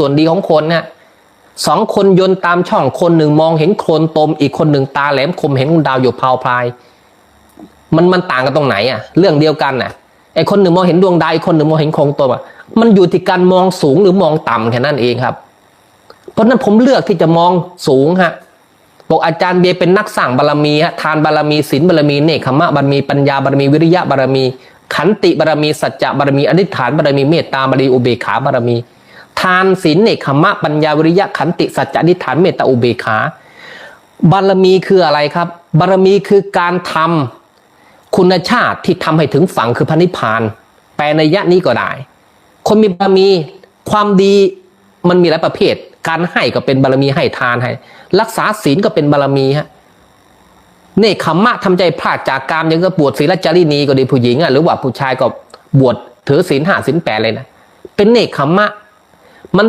ส่วนดีของคนเนี่ยสองคนยนต์ตามช่องคนหนึ่งมองเห็นโคลนตม อีกคนหนึ่งตาแหลมคมเห็นดาวอยู่พาวพลาย มันมันต่างกันตรงไหนอะ เรื่องเดียวกันน่ะไอคนหนึ่งมองเห็นดวงดาวอีกคนหนึ่งมองเห็นโครงตมอะมันอยู่ที่การมองสูงหรือมองต่ำแค่นั้นเองครับ เพราะนั้นผมเลือกที่จะมองสูงฮะบอกอาจารย์เบียร์เป็นนักสร้างบารมีฮะทานบารมีศีลบารมีเนคขมะบารมีปัญญาบารมีวิริยะบารมี ขันติบารมีสัจจะบารมีอธิษฐานบารมีเมตตาบารมีอุเบกขาบารมี ทานศีลเนคขมะปัญญาวิริยะขันติสัจจะนิฐานเมตตาอุเบกขา บารมีคืออะไรครับ บารมีคือการทำคุณชาติที่ทำให้ถึงฝั่งคือพระนิพพานแปลในยะนี้ก็ได้ คนมีบารมีความดีมันมีหลายประเภท การให้ก็เป็นบารมีให้ทานให้ รักษาศีลก็เป็นบารมีฮะเนคขมะทำใจพลาดจากกามยังก็บวชศีลจารีนีก็ดีผู้หญิงอะหรือว่าผู้ชายก็บวชถือศีลห้าศีลแปดเลยนะเป็นเนคขมะ มัน